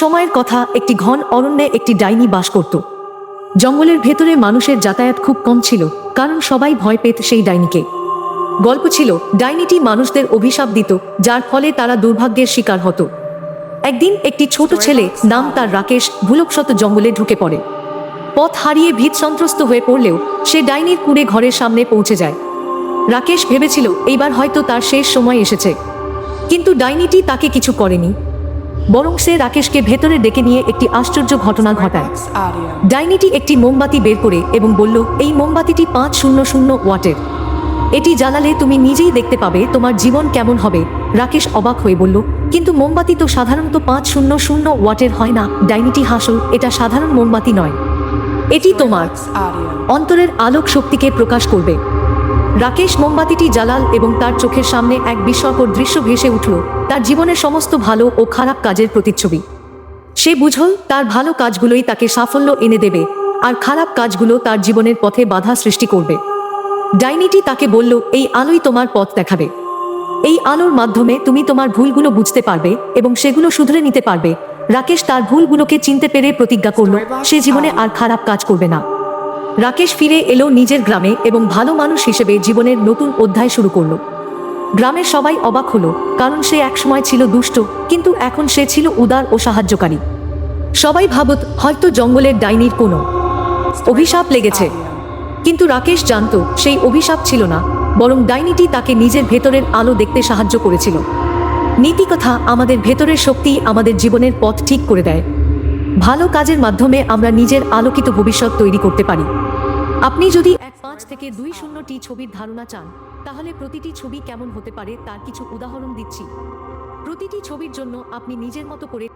সময়ের কথা একটি ঘন অরণ্যে একটি ডাইনি বাস করত। জঙ্গলের ভেতরে মানুষের যাতায়াত খুব কম ছিল কারণ সবাই ভয় পেত সেই ডাইনিকে। গল্প ছিল ডাইনিটি মানুষদের অভিশাপ দিত যার ফলে তারা দুর্ভাগ্যের শিকার হতো। একদিন একটি ছোট ছেলে নাম তার রাকেশ ভুলকশত জঙ্গলে ঢুকে পড়ে। পথ হারিয়ে ভীত সন্ত্রস্ত হয়ে পড়লেও সে ডাইনির কুড়ে ঘরের সামনে পৌঁছে যায়। রাকেশ ভেবেছিল এইবার হয়তো তার শেষ সময় এসেছে। কিন্তু ডাইনিটি তাকে কিছু করেনি। বরং সে রাকেশকে ভেতরে ডেকে নিয়ে একটি আশ্চর্য ঘটনা ঘটায়। ডাইনিটি একটি মোমবাতি বের করে এবং বলল এই মোমবাতিটি পাঁচ শূন্য শূন্য ওয়াটের। এটি জ্বালালে তুমি নিজেই দেখতে পাবে তোমার জীবন কেমন হবে। রাকেশ অবাক হয়ে বলল কিন্তু মোমবাতি তো সাধারণত পাঁচ শূন্য শূন্য ওয়াটের হয় না। ডাইনিটি হাসল এটা সাধারণ মোমবাতি নয়। এটি তোমার। অন্তরের আলোক শক্তিকে প্রকাশ করবে। রাকেশ মোমবাতিটি জ্বালাল এবং তার চোখের সামনে এক বিস্ময়কর দৃশ্য ভেসে উঠল, তার জীবনের সমস্ত ভালো ও খারাপ কাজের প্রতিচ্ছবি। সে বুঝল, তার ভালো কাজগুলোই তাকে সাফল্য এনে দেবে, আর খারাপ কাজগুলো তার জীবনের পথে বাধা সৃষ্টি করবে। ডাইনিটি তাকে বলল, এই আলোই তোমার পথ দেখাবে। এই আলোর মাধ্যমে তুমি তোমার ভুলগুলো বুঝতে পারবে এবং সেগুলো শুধরে নিতে পারবে। রাকেশ তার ভুলগুলোকে চিনতে পেরে প্রতিজ্ঞা করল, সে জীবনে আর খারাপ কাজ করবে না। রাকেশ ফিরে এলো নিজের গ্রামে এবং ভালো মানুষ হিসেবে জীবনের নতুন অধ্যায় শুরু করল। গ্রামের সবাই অবাক হলো, কারণ সে একসময় ছিল দুষ্ট, কিন্তু এখন সে ছিল উদার ও সাহায্যকারী। সবাই ভাবত, হয়তো জঙ্গলের ডাইনির কোনো অভিশাপ লেগেছে। কিন্তু রাকেশ জানতো, সেই অভিশাপ ছিল না, বরং ডাইনিটি তাকে নিজের ভেতরের আলো দেখতে সাহায্য করেছিল। নীতিকথা আমাদের ভেতরের শক্তি আমাদের জীবনের পথ ঠিক করে দেয়। ভালো কাজের মাধ্যমে আমরা নিজের আলোকিত ভবিষ্যৎ তৈরি করতে পারি। আপনি যদি এক পাঁচ থেকে দুই শূন্যটি ছবির ধারণা চান, তাহলে প্রতিটি ছবি কেমন হতে পারে তার কিছু উদাহরণ দিচ্ছি। প্রতিটি ছবির জন্য আপনি নিজের মতো করে